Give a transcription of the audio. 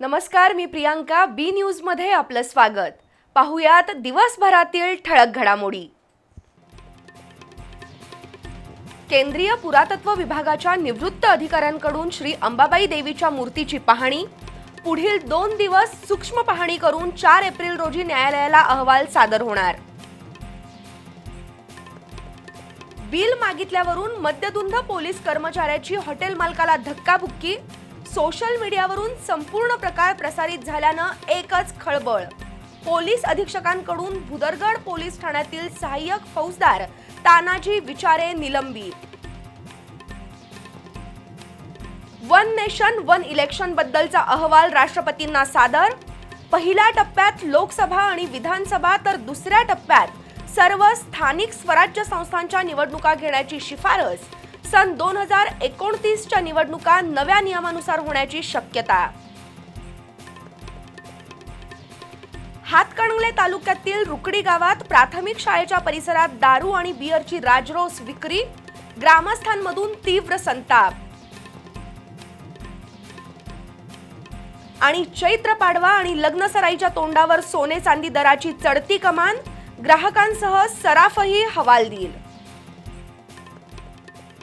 नमस्कार मी प्रियांका बी न्यूजमध्ये आपलं स्वागत. पाहुयात दिवसभरातील ठळक घडामोडी. केंद्रीय पुरातत्व विभागाच्या निवृत्त अधिकाऱ्यांकडून श्री अंबाबाई देवीच्या मूर्तीची पाहणी. पुढील दोन दिवस सूक्ष्म पाहणी करून चार एप्रिल रोजी न्यायालयाला अहवाल सादर होणार. बिल मागितल्यावरून मद्यधुंद पोलीस कर्मचाऱ्याची हॉटेल मालकाला धक्काबुक्की. सोशल मीडियावरून संपूर्ण प्रकार प्रसारित झाल्यानं एकच खळबळ. पोलीस अधीक्षकांकडून भुदरगड पोलीस ठाण्यातील सहाय्यक फौजदार तानाजी विचारे निलंबित वन नेशन वन इलेक्शन बद्दलचा अहवाल राष्ट्रपतींना सादर. पहिल्या टप्प्यात लोकसभा आणि विधानसभा तर दुसऱ्या टप्प्यात सर्व स्थानिक स्वराज्य संस्थांच्या निवडणुका घेण्याची शिफारस. सन दोन हजार एकोणतीसच्या निवडणुका नव्या नियमानुसार होण्याची शक्यता. हातकणंगले तालुक्यातील रुकडी गावात प्राथमिक शाळेच्या परिसरात दारू आणि बिअरची राजरोस विक्री ग्रामस्थांमधून तीव्र संताप. आणि चैत्र पाडवा आणि लग्नसराईच्या तोंडावर सोने चांदी दराची चढती कमान ग्राहकांसह सराफही हवालदिल.